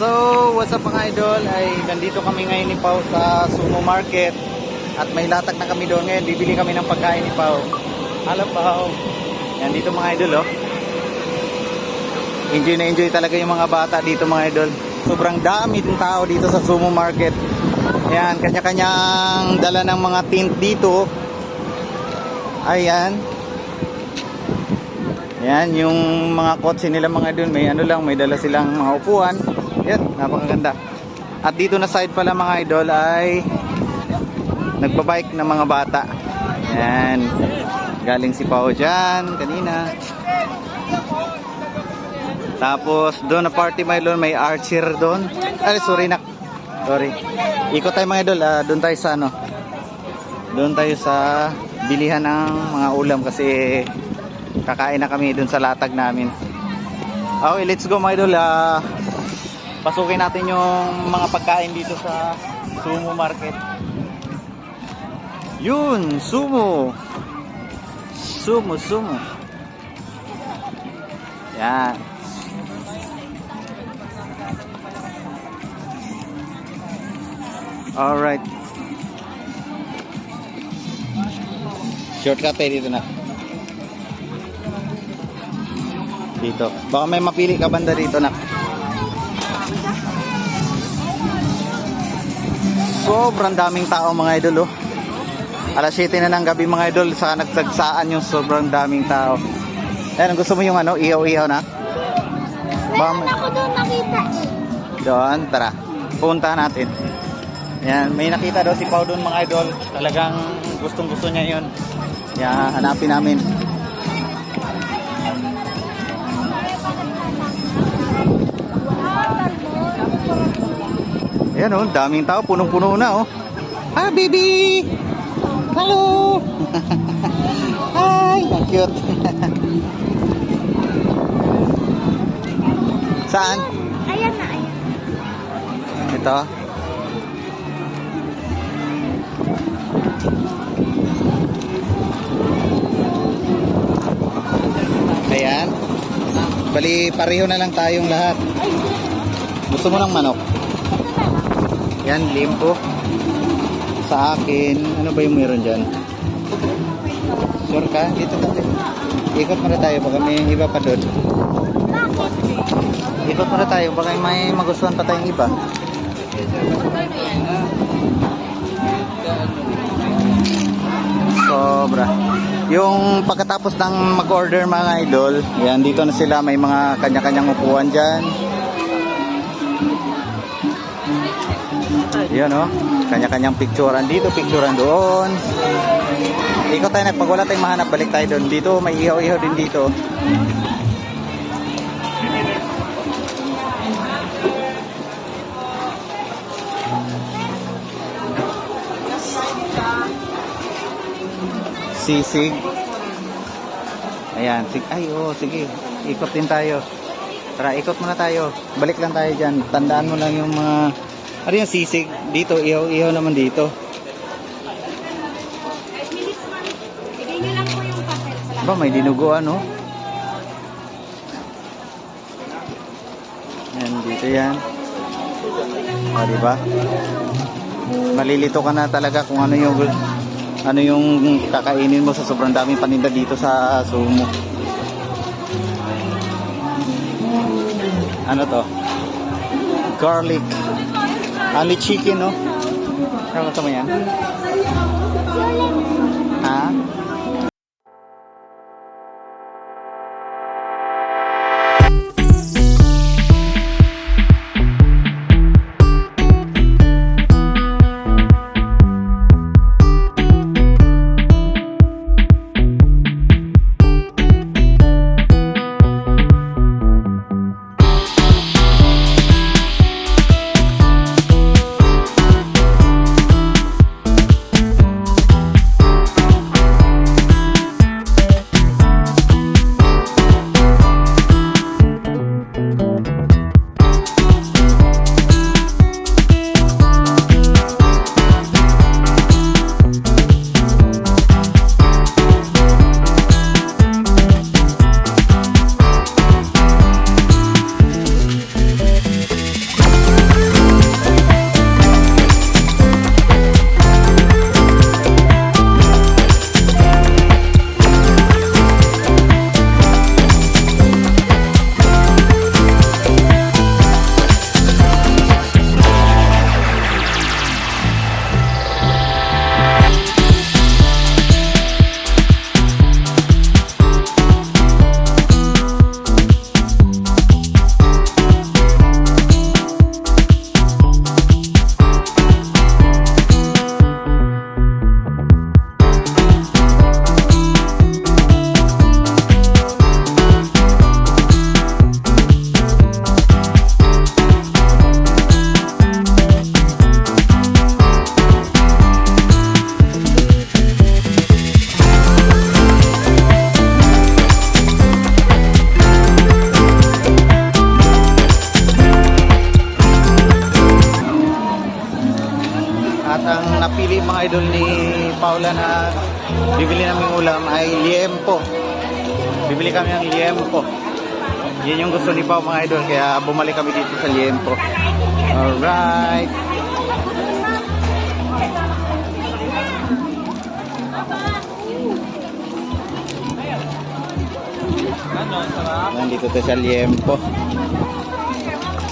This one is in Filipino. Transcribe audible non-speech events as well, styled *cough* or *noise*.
So, what's up mga idol? Ay, nandito kami ngayon ni Pau sa Sumo Market. At may latag na kami doon ngayon. Bibili kami ng pagkain ni Pau. Hello Pau. Yan dito mga idol oh. Enjoy na enjoy talaga yung mga bata dito mga idol. Sobrang dami ng tao dito sa Sumo Market. Ayan, kanya-kanyang dala ng mga tint dito. Ayan. Yan, yung mga kotse nila mga idol, may ano lang, may dala silang mga upuan. Yan, napakaganda. At dito na side pala mga idol ay nagbabike ng mga bata. Yan. Galing si Pao dyan, kanina. Tapos doon na party Mylon, may archer doon. Ay, sorry nak. Sorry. Ikot tayo mga idol, ah, doon tayo sa ano. Doon tayo sa bilihan ng mga ulam kasi kakain na kami doon sa latag namin. Okay, let's go mga idol. Ah, pasukin natin yung mga pagkain dito sa Sumo Market. Yun, Sumo. Sumo, Sumo. Yan. Alright. Shortcut tayo dito na. Dito. Baka may mapili ka banda dito na. Sobrang daming tao mga idol oh. Alas 7 na ng gabi mga idol sa nagsagsaan yung sobrang daming tao. Ayan, gusto mo yung ano, ihaw-ihaw na? Meron ako doon nakita eh. Doon, tara. Punta natin. Yan, may nakita daw si Pau doon mga idol. Talagang gustong gusto niya yun. Yan, hanapin namin. Ayan oh, daming tao, punong-puno na oh. Ah, baby! Hello! *laughs* Hi! Ang cute. *laughs* Saan? Ayan na, ayan. Ito. Ayan. Bali, pareho na lang tayong lahat. Gusto mo ng manok? Yan, limpo. Sa akin, ano ba yung meron dyan? Sure ka? Dito tayo. Ikot muna tayo, baka may iba pa doon. Ikot muna tayo, baka may magustuhan pa tayong iba. Sobra. Yung pagkatapos ng mag-order mga idol, yan dito na sila, may mga kanya-kanyang upuan dyan. Yan oh, kanya-kanyang picturean dito, picturean doon. Ikot tayo, pag wala tayong mahanap, balik tayo doon. Dito, may ihaw-ihaw din dito. Sisig. Ayan, sig ay oo, sige. Ikot din tayo. Tara, ikot muna tayo. Balik lang tayo dyan. Tandaan mo lang yung mga... Ano yung sisig? Dito, ihaw-ihaw naman dito. Ba, may dinuguan, no? Yan, dito yan. O, di ba? Malilito ka na talaga kung ano yung ano yung kakainin mo sa sobrang daming paninda dito sa Sumo. Ano to? Garlic. Only chicken, no? Mo yan? Ha? Idol ni Paula na bibili namin ulam ay liempo. Bibili kami ng liempo. Yan yung gusto ni Pao mga idol kaya bumalik kami dito sa liempo. Alright. Nandito tayo sa liempo.